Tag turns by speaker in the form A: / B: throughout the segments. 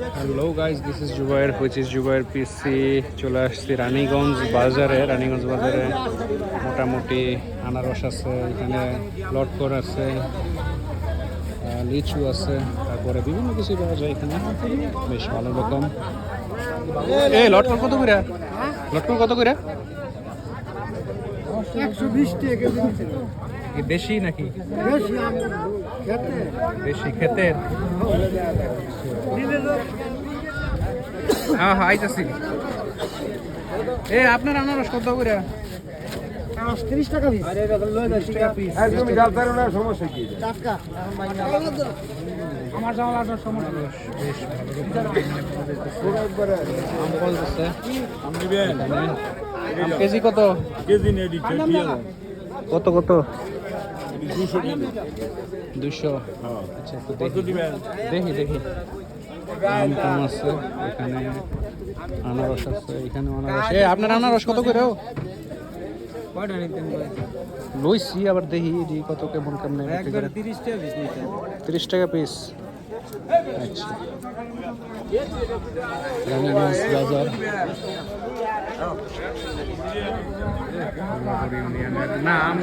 A: Hello guys this is Zubair which is Zubair PC চলে আসছি রানীগঞ্জ বাজারে। রানীগঞ্জ বাজারে মোটামুটি আনারস আছে, এখানে লটকর আছে লিচু আছে, তারপরে বিভিন্ন কিছু পাওয়া যায় এখানে। বেশ ভালো রকম। এই, লটকর কত করে? লটকর কত করে?
B: একশো বিশ টাকা
A: দেশি নাকি?
B: বেশি খেতে।
A: দেশি
B: লোক
A: হ্যাঁ হ্যাঁ আইতাছি। এ আপনার আনারস কত করে? আমার যাওয়ার সমস্যা বেশ ভালো। কেজি কত?
C: কেজি
A: কত কত?
C: দুশো
A: আচ্ছা একটু দেখি। দেখি দেখি। আম টাম আছে এখানে আনারস আছে এখানে আনারস। এ আপনার আনারস কত করে লইছি আবার দেখি এটি কত কেমন কেমন
B: তিরিশ টাকা পিস নিতেন
A: তিরিশ না আম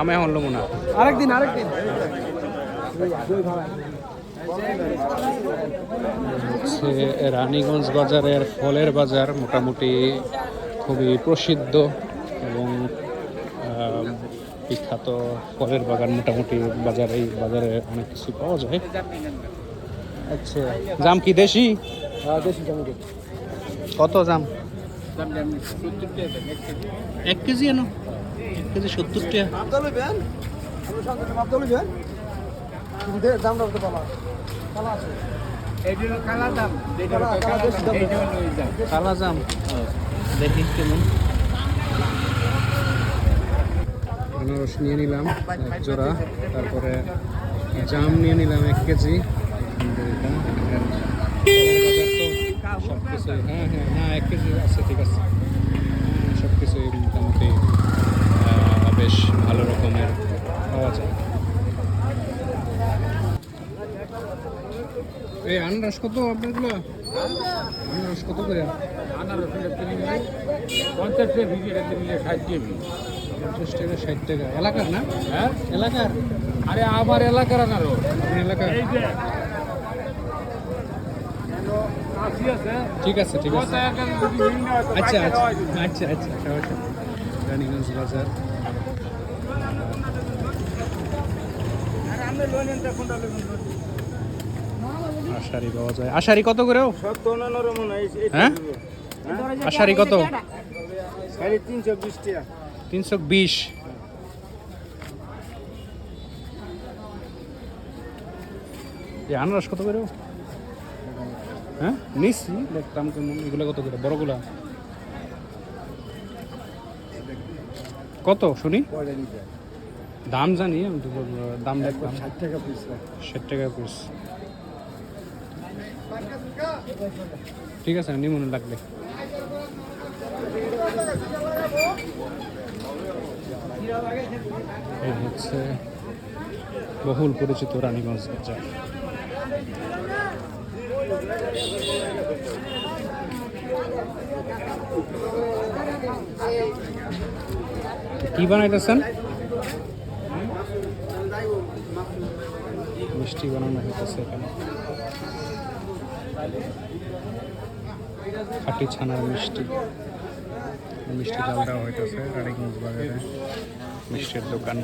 A: আমে হলো না।
B: আরেকদিন আরেকদিন।
A: হচ্ছে রানীগঞ্জ বাজারের ফলের বাজার মোটামুটি খুবই প্রসিদ্ধ এবং বিখ্যাত ফলের বাগান মোটামুটি বাজারে এই বাজারে অনেক কিছু পাওয়া যায়। আচ্ছা জাম কি দেশি?
B: হ্যাঁ
A: কত জাম? এক কেজি। এনো এক কেজি সত্তর টাকা। জাম দেখি কেমন। আনারস নিয়ে নিলাম এক জোড়া। তারপরে জাম নিয়ে নিলাম এক কেজি। সব কিছু হ্যাঁ হ্যাঁ না এক কেজি আছে ঠিক আছে। সব কিছুই মোটামুটি বেশ ভালো রকমের পাওয়া যায়। এই আনারস কত আপনারগুলো? আনারস কত করে?
C: পঞ্চাশ টাকা ভিজি এটা নিলে ষাট কেজি।
A: পঞ্চাশ টাকা ষাট টাকা। এলাকার না?
C: হ্যাঁ?
A: এলাকার?
C: আরে আমার এলাকার আনারো
A: আপনার এলাকার? ঠিক আছে ঠিক আছে। আচ্ছা আচ্ছা আচ্ছা আচ্ছা সমস্যা। রানীগঞ্জ বাজার। আষাঢ়ি পাওয়া যায়। আষাঢ়ি কত
C: মনে হয়?
A: আষাঢ়ি কত?
C: তিনশো বিশ।
A: আনারস কত করে হ্যাঁ? নিচ্ছি দেখতাম কেমন এগুলো কত করে? বড়গুলা? কত শুনি? দাম জানি আমি তো দাম দেখতাম
B: ষাট টাকা পিস
A: ষাট টাকা পিস ঠিক আছে নিমনে লাগবে। এই হচ্ছে বহুল পরিচিত রানীগঞ্জ বাজার। কি বানাইতেছেন? মিষ্টি বানানো হইতেছে এখানে। খাটি ছানার মিষ্টি। মিষ্টি জাল দেওয়া হইতেছে, রানীগঞ্জ বাজারে। মিষ্টির দোকান।